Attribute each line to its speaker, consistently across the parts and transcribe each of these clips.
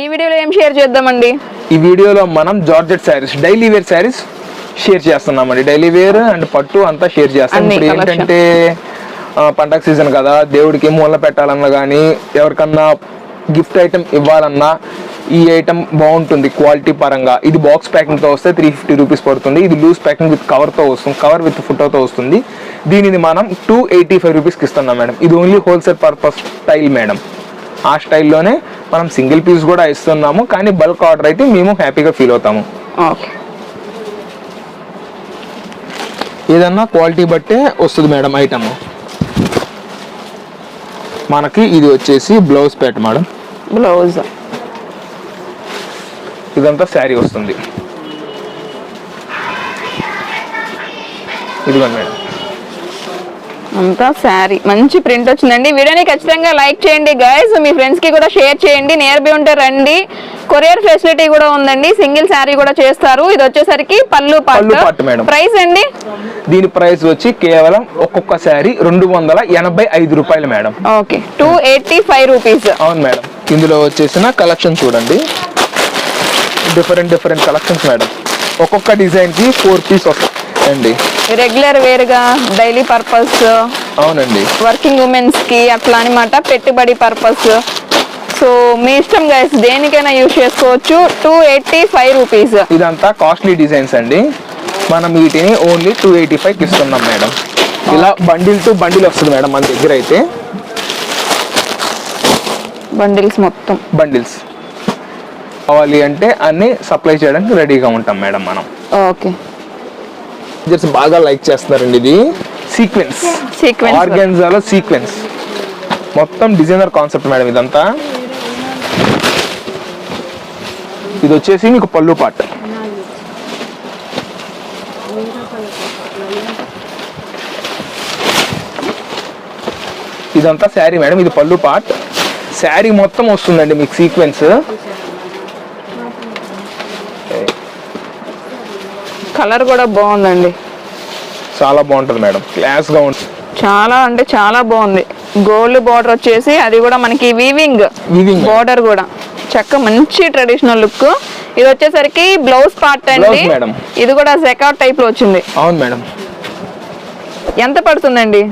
Speaker 1: ఈ వీడియోలో ఏం షేర్ చేద్దామండి?
Speaker 2: ఈ వీడియోలో మనం georgette sarees daily wear sarees share చేస్తున్నామండి. డైలీ వేర్ అండ్ పట్టు అంతా షేర్ చేస్తాం. ఇప్పుడు. ఏంటంటే పండగ సీజన్ కదా దేవుడికి మూల పెట్టాలన్నా కానీ ఎవరికన్నా గిఫ్ట్ ఐటమ్ ఇవ్వాలన్నా ఈ ఐటమ్ బాగుంటుంది క్వాలిటీ పరంగా. ఇది బాక్స్ ప్యాకింగ్తో వస్తే త్రీ ఫిఫ్టీ రూపీస్ పడుతుంది. ఇది లూజ్ ప్యాకింగ్ విత్ కవర్తో వస్తుంది కవర్ విత్ ఫోటోతో వస్తుంది. దీనిని మనం టూ ఎయిటీ ఫైవ్ రూపీస్కి ఇస్తున్నాం మేడం. ఇది only wholesale purpose style madam. ఆ స్టైల్లోనే మనం సింగిల్ పీస్ కూడా ఇస్తున్నాము కానీ బల్క్ ఆర్డర్ అయితే మేము హ్యాపీగా ఫీల్ అవుతాము.
Speaker 1: ఓకే.
Speaker 2: ఏదన్నా క్వాలిటీ బట్టే వస్తుంది మేడం ఐటమ్. మనకి ఇది వచ్చేసి బ్లౌజ్ ప్యాట్ మేడం.
Speaker 1: బ్లౌజ్.
Speaker 2: ఇదంతా శారీ వస్తుంది. ఇదిగోండి మేడం.
Speaker 1: అంతా శారీ. మంచి ప్రింట్ వచ్చిందండి. వీడియోని ఖచ్చితంగా లైక్ చేయండి గైస్ మీ ఫ్రెండ్స్కి కూడా షేర్ చేయండి. నియర్ బై ఉంటే రండి. కొరియర్ ఫెసిలిటీ కూడా ఉందండి. సింగిల్ శారీ కూడా చేస్తారు. ఇది వచ్చేసరికి పళ్ళు
Speaker 2: పళ్ళు
Speaker 1: పాటు
Speaker 2: పట్టు మేడం.
Speaker 1: ప్రైస్ అండి?
Speaker 2: దీని ప్రైస్ వచ్చి కేవలం ఒక్కొక్క శారీ రెండు వందల ఎనభై ఐదు రూపాయలు madam.
Speaker 1: Okay two eighty five rupees
Speaker 2: అవును మేడం. ఇందులో వచ్చేసిన కలెక్షన్ చూడండి. Different different collections madam. ఒక్కొక్క డిజైన్కి ఫోర్ పీస్ వస్తాయండి
Speaker 1: రెగ్యులర్ వేర్గా డైలీ పర్పస్
Speaker 2: అవునండి.
Speaker 1: వర్కింగ్ ఉమెన్స్కి అట్లా అనమాట పెట్టుబడి పర్పస్ సో మీ ఇష్టం గైస్ దేనికైనా యూజ్ చేసుకోవచ్చు టూ ఎయిటీ ఫైవ్ రూపీస్
Speaker 2: ఇదంతా కాస్ట్లీ డిజైన్స్ అండి. మనం వీటిని ఓన్లీ టూ ఎయిటీ ఫైవ్ ఇస్తున్నాం మేడం. ఇలా బండిల్ టు బండిల్ వస్తుంది మేడం మన దగ్గర అయితే.
Speaker 1: బండిల్స్ మొత్తం.
Speaker 2: బండిల్స్ కావాలి అంటే అన్ని సప్లై చేయడానికి రెడీగా ఉంటాం మేడం మనం.
Speaker 1: ఓకే
Speaker 2: జస్ట్ బాగా లైక్ చేస్తున్నారండి ఇది. సీక్వెన్స్
Speaker 1: సీక్వెన్స్
Speaker 2: ఆర్గెన్జాలో సీక్వెన్స్ మొత్తం డిజైనర్ కాన్సెప్ట్ మేడం ఇదంతా. ఇది వచ్చేసి మీకు పళ్ళు పాట్. ఇదంతా శారీ మేడం ఇది పళ్ళు పాట్. శారీ మొత్తం వస్తుందండి మీకు సీక్వెన్స్
Speaker 1: కలర్ కూడా బాగుందండి.
Speaker 2: చాలా బాగుంటుంది మేడం. క్లాస్గా ఉంటుంది
Speaker 1: చాలా అంటే చాలా బాగుంది. గోల్డ్ బార్డర్ వచ్చేసి అది కూడా మనకి వీవింగ్. బార్డర్ కూడా. చక్క మంచి ట్రెడిషనల్ లుక్ ఇది వచ్చేసరికి బ్లౌజ్ పార్ట్ అండి. ఇది కూడా జెకాట్ టైప్లో వచ్చింది.
Speaker 2: అవును మేడం
Speaker 1: ఎంత పడుతుందండి?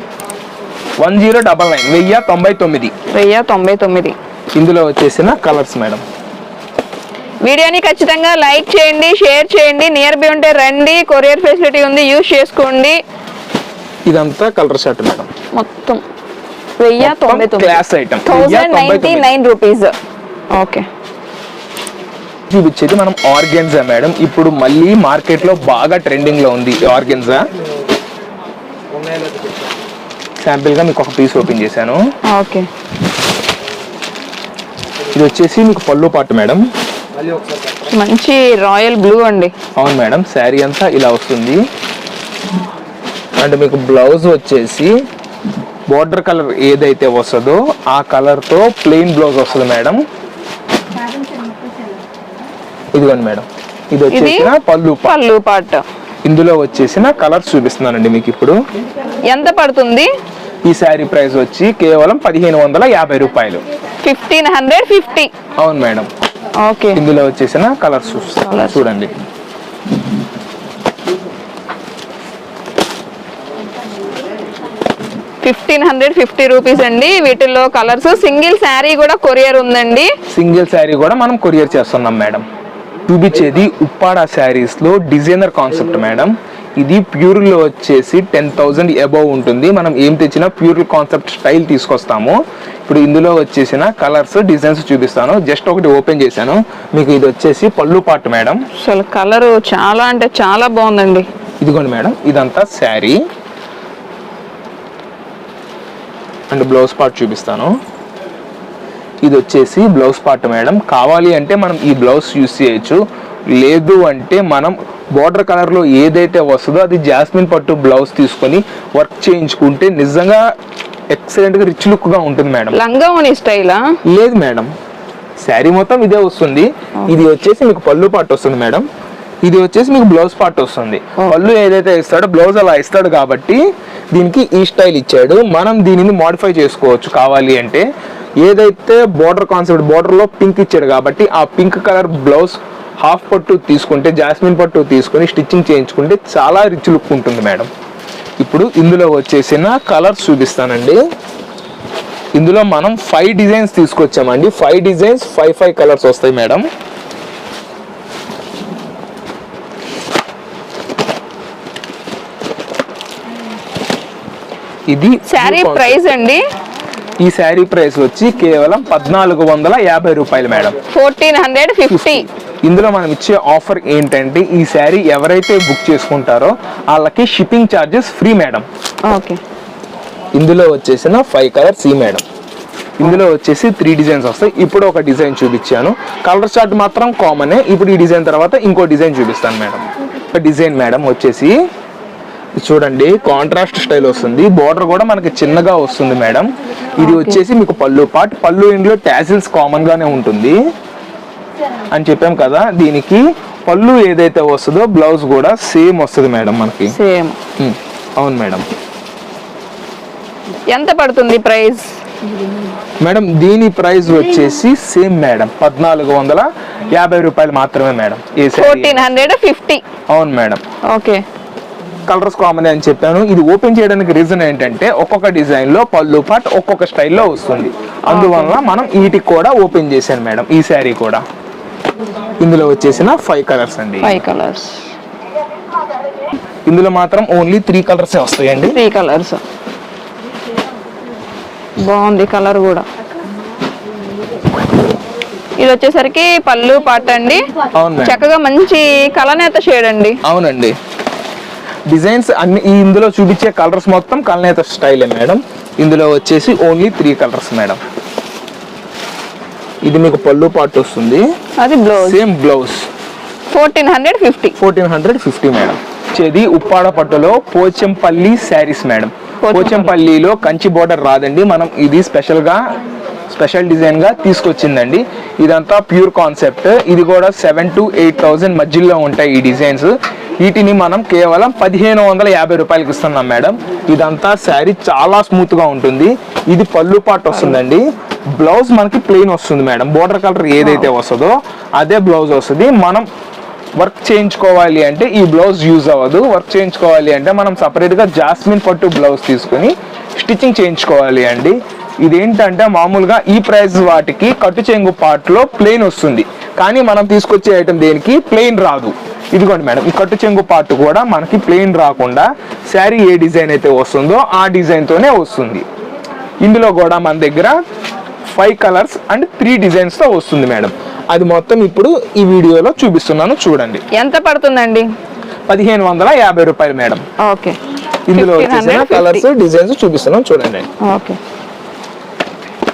Speaker 2: వన్ జీరో డబల్ నైన్ వెయ్యి తొంభై తొమ్మిది.
Speaker 1: వెయ్యి తొంభై తొమ్మిది.
Speaker 2: ఇందులో వచ్చేసిన కలర్స్ మేడం
Speaker 1: వీడియోని ఖచ్చితంగా లైక్ చేయండి షేర్ చేయండి నియర్ బై ఉంటే రండి కొరియర్ ఫెసిలిటీ ఉంది యూజ్ చేసుకోండి.
Speaker 2: ఇదంతా కలర్ షర్ట్ మేడం.
Speaker 1: మొత్తం. వెయ్యి తొంభై తొమ్మిది. Nine rupees. ఓకే.
Speaker 2: చూపించేది మనం ఆర్గెన్జా మేడం. ఇప్పుడు మళ్ళీ మార్కెట్లో బాగా ట్రెండింగ్లో ఉంది ఆర్గెన్జా. శాంపిల్గా మీకు ఒక పీస్ ఓపెన్ చేశాను.
Speaker 1: ఓకే.
Speaker 2: ఇది వచ్చేసి మీకు పళ్ళు పాటు మేడం.
Speaker 1: మంచి రాయల్ బ్లూ అండి.
Speaker 2: అవును మేడం శారీ అంతా ఇలా వస్తుంది. అండ్ మీకు బ్లౌజ్ వచ్చేసి బోర్డర్ కలర్ ఏదైతే వస్తుందో ఆ కలర్తో ప్లెయిన్ బ్లౌజ్ వస్తుంది మేడం. ఇదిగోండి మేడం ఇది వచ్చేసిన పళ్ళు
Speaker 1: పళ్ళు పాట్.
Speaker 2: ఇందులో వచ్చేసిన కలర్స్ చూపిస్తున్నానండి మీకు ఇప్పుడు.
Speaker 1: ఎంత పడుతుంది?
Speaker 2: ఈ శారీ ప్రైస్ వచ్చి కేవలం పదిహేను వందల యాభై రూపాయలు.
Speaker 1: Fifteen hundred fifty.
Speaker 2: అవును మేడం.
Speaker 1: ఓకే.
Speaker 2: ఇందులో వచ్చేసిన కలర్స్. చూడండి.
Speaker 1: ఫిఫ్టీన్ హండ్రెడ్ ఫిఫ్టీ రూపీస్ అండి. వీటిల్లో కలర్స్. సింగిల్ శారీ కూడా కొరియర్ ఉందండి.
Speaker 2: సింగిల్ శారీ కూడా మనం కొరియర్ చేస్తున్నాం మేడం. చూపించేది ఉప్పాడ శారీస్లో డిజైనర్ కాన్సెప్ట్ మేడం. ఇది ప్యూర్లో వచ్చేసి టెన్ థౌజండ్ అబౌవ్ ఉంటుంది. మనం ఏం తెచ్చినా ప్యూర్ కాన్సెప్ట్ స్టైల్ తీసుకొస్తాము. ఇప్పుడు ఇందులో వచ్చేసిన కలర్స్ డిజైన్స్ చూపిస్తాను. జస్ట్ ఒకటి ఓపెన్ చేశాను. మీకు ఇది వచ్చేసి పళ్ళు పాటు మేడం.
Speaker 1: అసలు కలర్ చాలా అంటే చాలా బాగుందండి.
Speaker 2: ఇదిగోండి మేడం. ఇదంతా శారీ. అండ్ బ్లౌజ్ పార్ట్ చూపిస్తాను. ఇది వచ్చేసి బ్లౌజ్ పార్ట్ మేడం. కావాలి అంటే మనం ఈ బ్లౌజ్ యూస్ చేయొచ్చు. లేదు అంటే మనం బార్డర్ కలర్లో ఏదైతే వస్తుందో అది జాస్మిన్ పట్టు బ్లౌజ్ తీసుకొని వర్క్ చేయించుకుంటే నిజంగా ఎక్సలెంట్గా రిచ్ లుక్గా ఉంటుంది మేడం
Speaker 1: లంగా ఓని స్టైలా?
Speaker 2: లేదు మేడం శారీ మొత్తం ఇదే వస్తుంది. ఇది వచ్చేసి మీకు పళ్ళు పార్ట్ వస్తుంది మేడం ఇది వచ్చేసి మీకు బ్లౌజ్ పార్ట్ వస్తుంది. పళ్ళు ఏదైతే ఇస్తాడో బ్లౌజ్ అలా ఇస్తాడు కాబట్టి దీనికి ఈ స్టైల్ ఇచ్చాడు. మనం దీనిని మాడిఫై చేసుకోవచ్చు కావాలి అంటే. ఏదైతే బార్డర్ కాన్సెప్ట్ border లో పింక్ ఇచ్చాడు కాబట్టి ఆ పింక్ కలర్ బ్లౌజ్ హాఫ్ పట్టు తీసుకుంటే జాస్మిన్ పట్టు తీసుకొని స్టిచ్చింగ్ చేయించుకుంటే చాలా రిచ్ లుక్ ఉంటుంది మేడం. ఇప్పుడు ఇందులో వచ్చేసిన కలర్స్ చూపిస్తానండి. ఇందులో మనం five designs తీసుకొచ్చామండి. Five designs five five colours వస్తాయి మేడం. ఇది
Speaker 1: శారీ ప్రైస్ అండి?
Speaker 2: ఈ శారీ ప్రైస్ వచ్చి కేవలం పద్నాలుగు వందల యాభై రూపాయలు మేడం.
Speaker 1: ఫోర్టీన్ హండ్రెడ్ ఫిఫ్టీ
Speaker 2: ఇందులో మనం ఇచ్చే ఆఫర్ ఏంటంటే ఈ శారీ ఎవరైతే బుక్ చేసుకుంటారో వాళ్ళకి shipping charges free madam.
Speaker 1: Okay.
Speaker 2: ఇందులో వచ్చేసిన ఫైవ్ కలర్స్ ఈ మేడం. ఇందులో వచ్చేసి త్రీ డిజైన్స్ వస్తాయి. ఇప్పుడు ఒక డిజైన్ చూపించాను. కలర్ చార్ట్ మాత్రం కామనే. ఇప్పుడు ఈ డిజైన్ తర్వాత ఇంకో డిజైన్ చూపిస్తాను మేడం. ఒక డిజైన్ మేడం వచ్చేసి చూడండి కాంట్రాస్ట్ స్టైల్ వస్తుంది. బార్డర్ కూడా మనకి చిన్నగా వస్తుంది మేడం. ఇది వచ్చేసి మీకు పళ్ళు పార్ట్ పళ్ళు ఇందులో టాసిల్స్ కామన్ గానే ఉంటుంది. అని చెప్పాం కదా దీనికి పళ్ళు ఏదైతే వస్తుందో బ్లౌజ్ కూడా సేమ్ వస్తుంది మేడం మనకి.
Speaker 1: సేమ్
Speaker 2: అవును మేడం.
Speaker 1: ఎంత పడుతుంది ప్రైస్?
Speaker 2: మేడం దీని ప్రైస్ వచ్చేసి సేమ్ మేడం. పద్నాలుగు వందల యాభై రూపాయలు మాత్రమే మేడం.
Speaker 1: ఫోర్టీన్ హండ్రెడ్ ఫిఫ్టీ
Speaker 2: అవును మేడం.
Speaker 1: ఓకే.
Speaker 2: కలర్స్ కామన్ అని చెప్పాను. ఇది ఓపెన్ చేయడానికి రీజన్ ఏంటంటే ఒక్కొక్క డిజైన్లో పళ్ళు పాట్ ఒక్కొక్క స్టైల్లో వస్తుంది. అందువల్ల మనం వీటికి కూడా ఓపెన్ చేశాను మేడం ఈ శారీ కూడా. ఇందులో వచ్చేసిన ఫైవ్ కలర్స్ అండి.
Speaker 1: ఫైవ్ కలర్స్
Speaker 2: ఇందులో మాత్రం ఓన్లీ త్రీ కలర్స్ వస్తాయండి?
Speaker 1: త్రీ కలర్స్ బాగుంది కలర్ కూడా. ఇది వచ్చేసరికి పళ్ళు పాట అండి. చక్కగా మంచి కలనేత షేడ్ అండి.
Speaker 2: అవునండి. డిజైన్స్ అన్ని ఇందులో చూపించే కలర్స్ మొత్తం కల్నేత స్టైలే మేడం. ఇందులో వచ్చేసి ఓన్లీ త్రీ కలర్స్ మేడం. ఇది మీకు పళ్ళు పాటు వస్తుంది.
Speaker 1: అది blouse
Speaker 2: same blouse
Speaker 1: fourteen hundred fifty
Speaker 2: fourteen hundred fifty madam ఇది ఉప్పాడ పట్టులో పోచంపల్లి శారీస్ మేడం పోచంపల్లిలో కంచి బోర్డర్ రాదండి. మనం ఇది స్పెషల్గా స్పెషల్ డిజైన్గా తీసుకొచ్చిందండి. ఇదంతా ప్యూర్ కాన్సెప్ట్ ఇది కూడా సెవెన్ టు ఎయిట్ థౌసండ్ మధ్యలో ఉంటాయి ఈ డిజైన్స్ వీటిని మనం కేవలం పదిహేను వందల యాభై రూపాయలకి ఇస్తున్నాం మేడం. ఇదంతా శారీ చాలా స్మూత్గా ఉంటుంది. ఇది పళ్ళు పాటు వస్తుందండి. బ్లౌజ్ మనకి ప్లెయిన్ వస్తుంది మేడం. బోర్డర్ కలర్ ఏదైతే వస్తుందో అదే బ్లౌజ్ వస్తుంది. మనం వర్క్ చేయించుకోవాలి అంటే ఈ బ్లౌజ్ యూజ్ అవ్వదు. వర్క్ చేయించుకోవాలి అంటే మనం సపరేట్గా జాస్మిన్ పట్టు బ్లౌజ్ తీసుకొని స్టిచ్చింగ్ చేయించుకోవాలి అండి. ఇదేంటంటే మామూలుగా ఈ ప్రైస్ వాటికి కట్టు చెంగు పార్ట్లో ప్లెయిన్ వస్తుంది. కానీ మనం తీసుకొచ్చే ఐటమ్ దేనికి? ప్లెయిన్ రాదు. ఇదిగోండి మేడం ఈ కట్టు చెంగు పార్ట్ కూడా మనకి ప్లెయిన్ రాకుండా శారీ ఏ డిజైన్ అయితే వస్తుందో ఆ డిజైన్తోనే వస్తుంది. ఇందులో కూడా మన దగ్గర ఫైవ్ కలర్స్ అండ్ త్రీ డిజైన్స్తో వస్తుంది మేడం. అది మొత్తం ఇప్పుడు ఈ వీడియోలో చూపిస్తున్నాను చూడండి.
Speaker 1: ఎంత పడుతుందండి?
Speaker 2: పదిహేను వందల యాభై రూపాయలు మేడం.
Speaker 1: ఓకే.
Speaker 2: ఇందులో
Speaker 1: 1550.
Speaker 2: వచ్చేసిన కలర్స్ డిజైన్స్ చూపిస్తున్నాం చూడండి.
Speaker 1: ఓకే.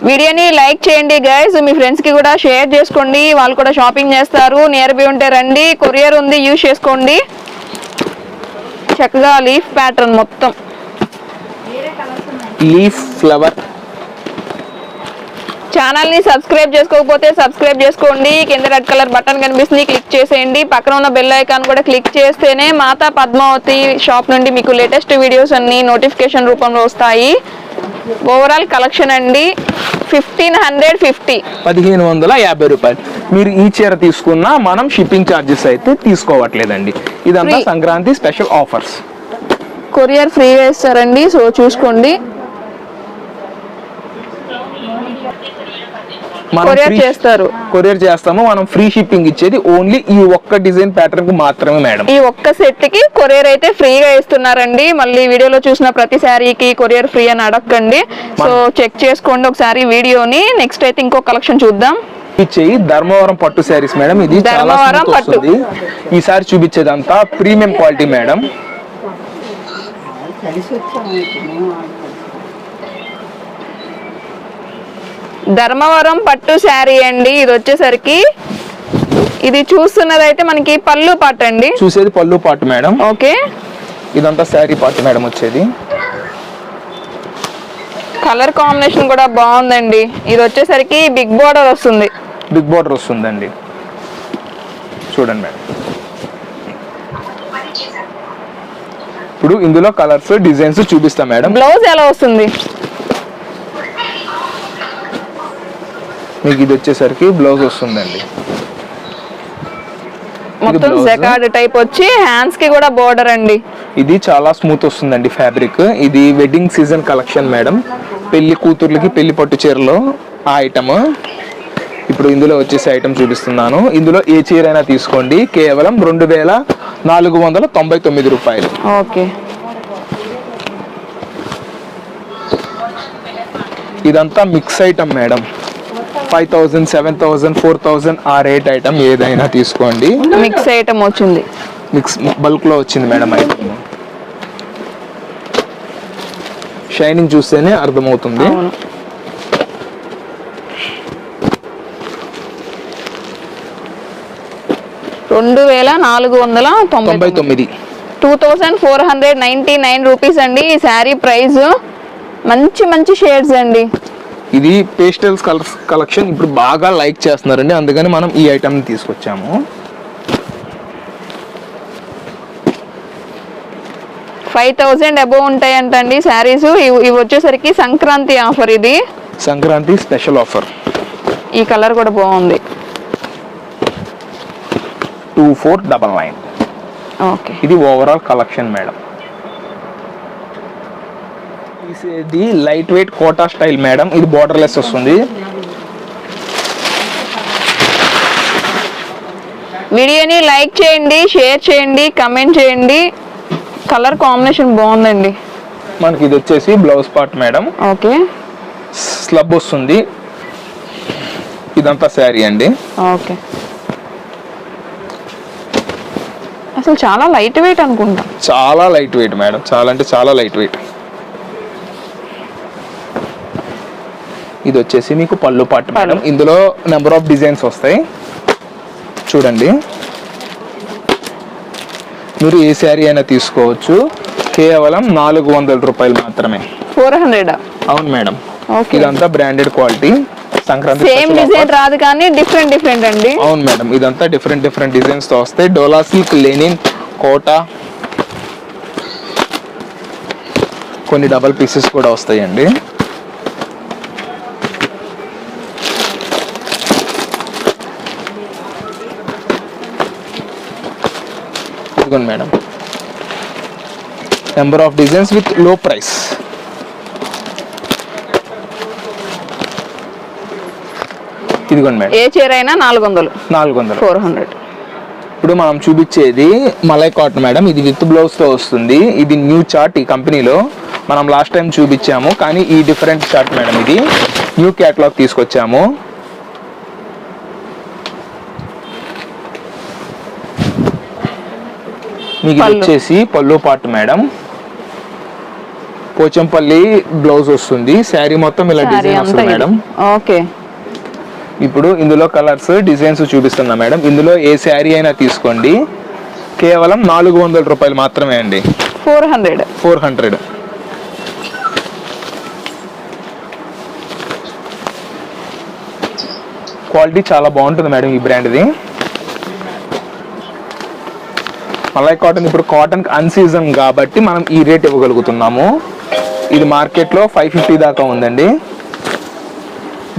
Speaker 1: వీడియోని లైక్ చేయండి గైస్ మీ ఫ్రెండ్స్కి కూడా షేర్ చేసుకోండి. వాళ్ళు కూడా షాపింగ్ చేస్తారు. నియర్ బై ఉంటే రండి. కొరియర్ ఉంది. యూజ్ చేసుకోండి. చక్కగా లీఫ్ ప్యాటర్న్ మొత్తం.
Speaker 2: లీఫ్ ఫ్లవర్
Speaker 1: ఛానల్ని సబ్స్క్రైబ్ చేసుకోకపోతే సబ్స్క్రైబ్ చేసుకోండి. కింద రెడ్ కలర్ బటన్ కనిపిస్తుంది. క్లిక్ చేసేయండి. పక్కన ఉన్న బెల్ ఐకాన్ కూడా క్లిక్ చేస్తేనే మాతా పద్మావతి షాప్ నుండి మీకు లేటెస్ట్ వీడియోస్ అన్ని నోటిఫికేషన్ రూపంలో వస్తాయి. ఓవరాల్ కలెక్షన్ అండి. Fifteen hundred fifty.
Speaker 2: పదిహేను వందల యాభై రూపాయలు. మీరు ఈ చీర తీసుకున్నా మనం షిప్పింగ్ ఛార్జెస్ అయితే తీసుకోవట్లేదండి. ఇదంతా. Sankranti special offers.
Speaker 1: కొరియర్ ఫ్రీగా ఇస్తారండి సో చూసుకోండి. Courier చేస్తారు.
Speaker 2: కొరియర్ చేస్తాము మనం ఫ్రీ షిప్పింగ్ ఇచ్చేది ఓన్లీ ఈ ఒక్క డిజైన్ ప్యాటర్న్కి మాత్రమే మేడం.
Speaker 1: ఈ ఒక్క సెట్కి కొరియర్ అయితే ఫ్రీగా ఇస్తున్నారండి. మళ్ళీ వీడియోలో చూసిన ప్రతి శారీకి కొరియర్ ఫ్రీ అని అడగండి సో చెక్ చేసుకోండి ఒకసారి వీడియోని. నెక్స్ట్ అయితే ఇంకో కలెక్షన్ చూద్దాం.
Speaker 2: ఇచ్చేయి ధర్మవరం పట్టు శారీస్ మేడం. ఇది చాలా. వస్తుంది. ఈసారి చూపించేదంతా ప్రీమియం క్వాలిటీ మేడం.
Speaker 1: ధర్మవరం పట్టు శారీ అండి. ఇది వచ్చేసరికి ఇది చూస్తున్నదైతే మనకి పళ్ళు పట్టు అండి.
Speaker 2: చూసేది పళ్ళు పాటు మేడం.
Speaker 1: ఓకే.
Speaker 2: ఇదంతా శారీ పాటు మేడం వచ్చేది.
Speaker 1: కలర్ కాంబినేషన్ కూడా బాగుందండి. ఇది వచ్చేసరికి బిగ్ బోర్డర్ వస్తుంది.
Speaker 2: బిగ్ బార్డర్ వస్తుందండి. చూడండి మేడం. ఇప్పుడు ఇందులో కలర్స్ డిజైన్స్ చూపిస్తాం మేడం.
Speaker 1: బ్లౌజ్ ఎలా వస్తుంది?
Speaker 2: మీకు ఇది వచ్చేసరికి బ్లౌజ్ వస్తుందండి.
Speaker 1: మొత్తం. జకార్డ్ టైప్ వచ్చి హ్యాండ్స్కి కూడా బోర్డర్ అండి.
Speaker 2: ఇది చాలా స్మూత్ వస్తుందండి ఫ్యాబ్రిక్ ఇది వెడ్డింగ్ సీజన్ కలెక్షన్ మేడం పెళ్ళి కూతుర్లకి పెళ్ళి పట్టు చీరలో ఆ ఐటమ్ ఇప్పుడు ఇందులో వచ్చేసి ఐటమ్ చూపిస్తున్నాను. ఇందులో ఏ చీర అయినా తీసుకోండి. కేవలం రెండు వేల నాలుగు వందల తొంభై తొమ్మిది రూపాయలు.
Speaker 1: ఓకే.
Speaker 2: ఇదంతా mix item madam five thousand seven thousand four thousand ఆ రేట్ ఐటమ్ ఏదైనా తీసుకోండి.
Speaker 1: మిక్స్ ఐటమ్ వచ్చింది.
Speaker 2: మిక్స్ బల్క్లో వచ్చింది మేడం ఐటమ్. షైనింగ్ చూస్తేనే అర్థమవుతుంది.
Speaker 1: రెండు వేల నాలుగు వందల తొంభై
Speaker 2: తొంభై తొమ్మిది.
Speaker 1: Two thousand four hundred ninety nine rupees అండి ఈ శారీ ప్రైస్. మంచి మంచి షేడ్స్ అండి.
Speaker 2: ఇది పేస్టల్స్ కలర్స్ కలెక్షన్ ఇప్పుడు బాగా లైక్ చేస్తున్నారండి. అందుకని మనం ఈ ఐటమ్ తీసుకొచ్చాము.
Speaker 1: ఫైవ్ థౌజండ్ అబోవ్ ఉంటాయంటండి శారీస్. ఇవి వచ్చేసరికి సంక్రాంతి ఆఫర్ ఇది.
Speaker 2: Sankranti special offer.
Speaker 1: ఈ కలర్ కూడా బాగుంది.
Speaker 2: Two four double nine.
Speaker 1: Okay.
Speaker 2: ఇది ఓవరాల్ కలెక్షన్ మేడం. ఇది light weight Kota style madam. ఇది బోర్డర్లెస్ వస్తుంది.
Speaker 1: వీడియోని లైక్ చేయండి షేర్ చేయండి కమెంట్ చేయండి. కలర్ కాంబినేషన్ బాగుందండి.
Speaker 2: మనకి ఇది వచ్చేసి blouse part madam.
Speaker 1: Okay.
Speaker 2: Slub వస్తుంది. ఇదంతా శారీ అండి.
Speaker 1: ఓకే. అసలు చాలా లైట్ వెయిట్ అనుకుంటా.
Speaker 2: చాలా లైట్ వెయిట్ మేడం. చాలా అంటే చాలా లైట్ వెయిట్. ఇది వచ్చేసి మీకు పళ్ళు పాటు మేడం. ఇందులో నెంబర్ ఆఫ్ డిజైన్స్ వస్తాయి. చూడండి. మీరు ఏ శారీ అయినా తీసుకోవచ్చు. కేవలం నాలుగు వందల రూపాయలు మాత్రమే.
Speaker 1: Four hundred?
Speaker 2: అవును మేడం.
Speaker 1: ఓకే.
Speaker 2: ఇదంతా branded quality Sankranti
Speaker 1: same design. రాదు కానీ డిఫరెంట్ డిఫరెంట్ అండి.
Speaker 2: అవును మేడం. ఇదంతా డిఫరెంట్ డిఫరెంట్ డిజైన్స్తో వస్తాయి. Dola silk linen Kota. కొన్ని డబల్ పీసెస్ కూడా వస్తాయండి. ఇదిగోండి మేడం. నెంబర్ ఆఫ్ డిజైన్స్ విత్లో ప్రైస్ ఇదిగోండి మేడం.
Speaker 1: ఏ చీర అయినా నాలుగు వందలు
Speaker 2: నాలుగు వందలు
Speaker 1: ఫోర్ హండ్రెడ్.
Speaker 2: ఇప్పుడు మనం చూపించేది మలై కాటన్ మేడం. ఇది విత్ బ్లౌజ్తో వస్తుంది. ఇది న్యూ చార్ట్ ఈ కంపెనీలో. మనం లాస్ట్ టైం చూపించాము. కానీ ఈ డిఫరెంట్ చార్ట్ మేడం ఇది. న్యూ క్యాటలాగ్ తీసుకొచ్చాము. మీకు. వచ్చేసి పళ్ళు. పాటు మేడం. పోచంపల్లి బ్లౌజ్ వస్తుంది. శారీ మొత్తం ఇలా డిజైన్ వస్తుంది. మేడం.
Speaker 1: ఓకే.
Speaker 2: ఇప్పుడు ఇందులో కలర్స్ డిజైన్స్ చూపిస్తున్నా మేడం. ఇందులో ఏ శారీ అయినా తీసుకోండి. కేవలం నాలుగు వందల రూపాయలు మాత్రమే అండి.
Speaker 1: Four hundred.
Speaker 2: Four hundred. Quality చాలా బాగుంటుంది మేడం ఈ బ్రాండ్ది. మలై కాటన్ ఇప్పుడు కాటన్ అన్ సీజన్ కాబట్టి మనం ఈ రేట్ ఇవ్వగలుగుతున్నాము. ఇది మార్కెట్లో ఫైవ్ ఫిఫ్టీ దాకా ఉందండి.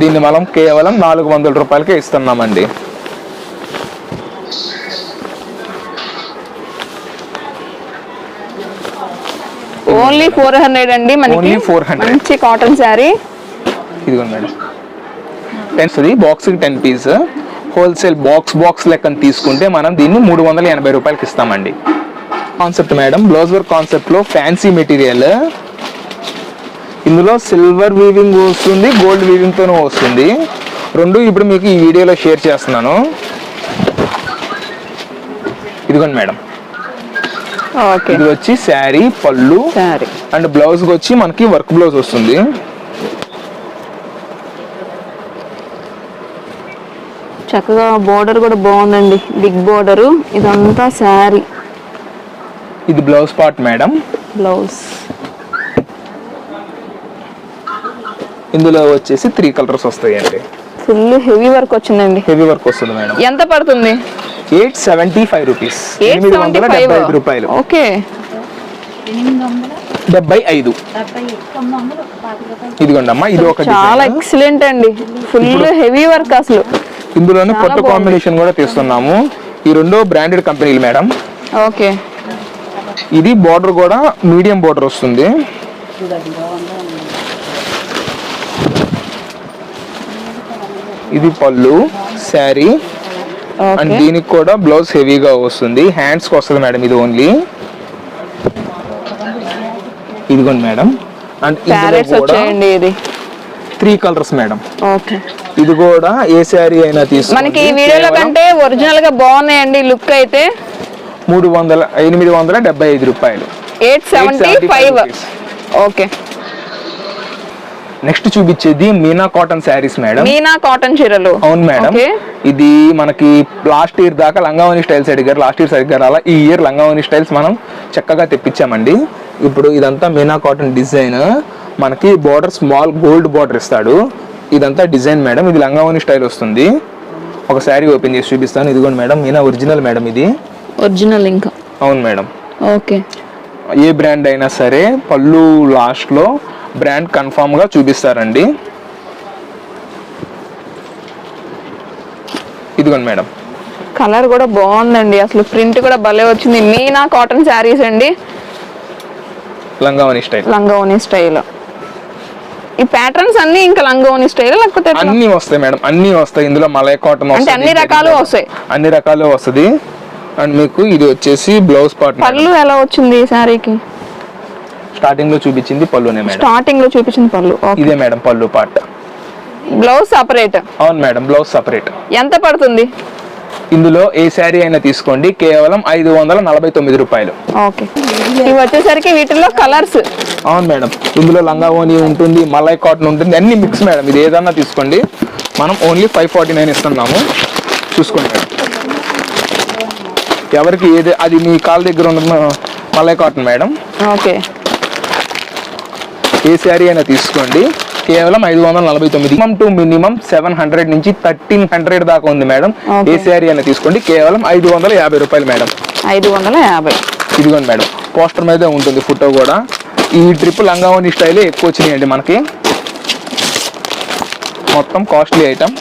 Speaker 2: దీన్ని మనం కేవలం నాలుగు వందల రూపాయలకే ఇస్తున్నామండి.
Speaker 1: ఓన్లీ ఫోర్ హండ్రెడ్ అండి మనకి.
Speaker 2: Only 400.
Speaker 1: మంచి కాటన్ శారీ
Speaker 2: ఇదిగోండి madam. Ten ten piece wholesale box box లెక్కన తీసుకుంటే మనం దీన్ని మూడు వందల ఎనభై రూపాయలకి ఇస్తామండి. కాన్సెప్ట్ మేడం బ్లౌజ్ వర్క్ కాన్సెప్ట్లో ఫ్యాన్సీ మెటీరియల్. ఇందులో సిల్వర్ వీవింగ్ వస్తుంది గోల్డ్ వీవింగ్ తోనూ వస్తుంది. రెండు ఇప్పుడు మీకు ఈ వీడియోలో షేర్ చేస్తున్నాను. ఇదిగోండి మేడం.
Speaker 1: ఓకే.
Speaker 2: ఇది వచ్చి శారీ పళ్ళు. అండ్ బ్లౌజ్ వచ్చి మనకి వర్క్ బ్లౌజ్ వస్తుంది.
Speaker 1: చక్కగా బోర్డర్ కూడా బాగుందండి. Big border. ఇదంతా శారీ.
Speaker 2: ఇది బ్లౌజ్ పార్ట్ మేడం.
Speaker 1: బ్లౌజ్.
Speaker 2: ఇందులో వచ్చేసి త్రీ కలర్స్ వస్తాయండి.
Speaker 1: ఫుల్ హెవీ వర్క్ వచ్చిందండి.
Speaker 2: హెవీ వర్క్ వస్తుంది మేడం.
Speaker 1: ఎంత పడుతుంది?
Speaker 2: ఎయిట్ సెవెంటీ ఫైవ్ రూపీస్ ఎనిమిది వందల డెబ్బై ఐదు రూపాయలు.
Speaker 1: ఓకే.
Speaker 2: డెబ్బై ఐదు. ఇదిగోండి అమ్మా ఇది ఒక
Speaker 1: చాలా ఎక్సలెంట్ అండి. ఫుల్ హెవీ వర్క్ అసలు.
Speaker 2: ఇందులోనే కొత్త. కాంబినేషన్ కూడా తీస్తున్నాము. ఈ రెండో బ్రాండెడ్ కంపెనీలు మేడం
Speaker 1: ఓకే.
Speaker 2: ఇది బార్డర్ కూడా మీడియం బార్డర్ వస్తుంది. ఇది పళ్ళు శారీ అండ్ దీనికి కూడా బ్లౌజ్ హెవీగా వస్తుంది. హ్యాండ్స్కి వస్తుంది మేడం ఇది ఓన్లీ ఇదిగోండి మేడం అండ్
Speaker 1: ఇది.
Speaker 2: Three colours madam
Speaker 1: okay.
Speaker 2: ఇది కూడా ఏ శారీ అయినా తీసుకోండి.
Speaker 1: మనకి ఈ వీడియోలో కంటే ఒరిజినల్గా బాగున్నాయండి లుక్ అయితే.
Speaker 2: మూడు వందల ఎనిమిది వందల డెబ్బై ఐదు రూపాయలు.
Speaker 1: Eight seventy
Speaker 2: 875
Speaker 1: five. Okay.
Speaker 2: Next చూపించేది Meena cotton saris madam.
Speaker 1: Meena cotton చీరలు.
Speaker 2: అవును మేడం. ఇది మనకి లాస్ట్ ఇయర్ దాకా లంగావని స్టైల్స్ అడిగారు లాస్ట్ ఇయర్ సరిగ్గా రాలా. ఈ ఇయర్ లంగావని స్టైల్స్ మనం చక్కగా తెప్పించామండి. ఇప్పుడు ఇదంతా మీనా కాటన్ డిజైన్. మనకి బార్డర్ స్మాల్ గోల్డ్ బార్డర్ ఇస్తాడు. ఇదంతా డిజైన్ మేడం. ఇది లంగావని స్టైల్ వస్తుంది. ఒక శారీ ఓపెన్ చేసి చూపిస్తాను. ఇదిగోండి మేడం. మీనా ఒరిజినల్ మేడం ఇది.
Speaker 1: ఒరిజినల్ ఇంకా?
Speaker 2: అవును మేడం.
Speaker 1: ఓకే.
Speaker 2: ఏ బ్రాండ్ అయినా సరే పళ్ళు లాస్ట్లో బ్రాండ్ కన్ఫామ్గా చూపిస్తారండి. ఇదిగోండి మేడం.
Speaker 1: కలర్ కూడా బాగుందండి. అసలు ప్రింట్ కూడా భలే వచ్చింది. మీనా కాటన్ శారీస్ అండి?
Speaker 2: లంగావని స్టైల్.
Speaker 1: లంగోని స్టైల్. ఈ ప్యాటర్న్స్ అన్ని ఇంకా లంగోని స్టైల్ లేకపోతే?
Speaker 2: అన్నీ వస్తాయి మేడం అన్నీ వస్తాయి. ఇందులో మలై కాటన్
Speaker 1: అంటే అన్ని రకాలు వస్తాయి.
Speaker 2: అన్ని రకాలు వస్తుంది. అండ్ మీకు ఇది వచ్చేసి బ్లౌజ్ పార్ట్
Speaker 1: పళ్ళు ఎలా వచ్చింది ఈ శారీకి?
Speaker 2: స్టార్టింగ్లో చూపించింది పళ్ళునే మేడం.
Speaker 1: స్టార్టింగ్లో చూపించిన పళ్ళు ఓకే.
Speaker 2: ఇదే madam pallu part
Speaker 1: blouse separate
Speaker 2: అవును మేడం బ్లౌజ్ సపరేట్
Speaker 1: ఎంత పడుతుంది?
Speaker 2: ఇందులో ఏ శారీ అయినా తీసుకోండి. కేవలం ఐదు వందల నలభై తొమ్మిది రూపాయలు.
Speaker 1: ఓకే. ఇవి వచ్చేసరికి వీటిలో కలర్స్.
Speaker 2: అవును మేడం. ఇందులో లంగా ఓని ఉంటుంది మలై కాటన్ ఉంటుంది అన్ని మిక్స్ మేడం. ఇది ఏదన్నా తీసుకోండి. మనం ఓన్లీ ఫైవ్ ఫార్టీ నైన్ ఇస్తున్నాము. చూసుకోండి మేడం. ఎవరికి ఏది అది మీ కాళ్ళ దగ్గర ఉన్న మలై కాటన్ మేడం.
Speaker 1: ఓకే.
Speaker 2: ఏ శారీ అయినా తీసుకోండి. కేవలం ఐదు వందల నలభై తొమ్మిది. Minimum to minimum seven hundred నుంచి థర్టీన్ హండ్రెడ్ దాకా ఉంది మేడం. ఏ శారీ అయినా తీసుకోండి. కేవలం ఐదు వందల యాభై రూపాయలు మేడం
Speaker 1: ఐదు వందల యాభై.
Speaker 2: ఇదిగోండి మేడం పోస్టర్ మీద ఉంటుంది ఫోటో కూడా. ఈ ట్రిప్ లంగావని స్టైలే ఎక్కువ వచ్చినాయండి మనకి. మొత్తం కాస్ట్లీ ఐటమ్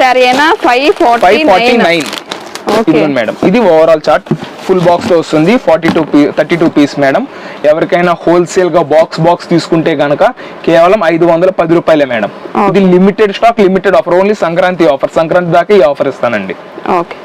Speaker 1: శారీ అయినా ఫైవ్
Speaker 2: ఫైవ్ ఫార్టీ
Speaker 1: నైన్
Speaker 2: ఇదిగోండి మేడం. ఇది ఓవరాల్ చార్ట్ ఫుల్ బాక్స్లో వస్తుంది. Forty two P thirty two pieces madam. ఎవరికైనా హోల్సేల్గా బాక్స్ బాక్స్ తీసుకుంటే గనక కేవలం ఐదు వందల పది రూపాయలే మేడం. ఇది limited stock limited offer only Sankranti offer Sankranti దాకా ఈ ఆఫర్ ఇస్తానండి.
Speaker 1: ఓకే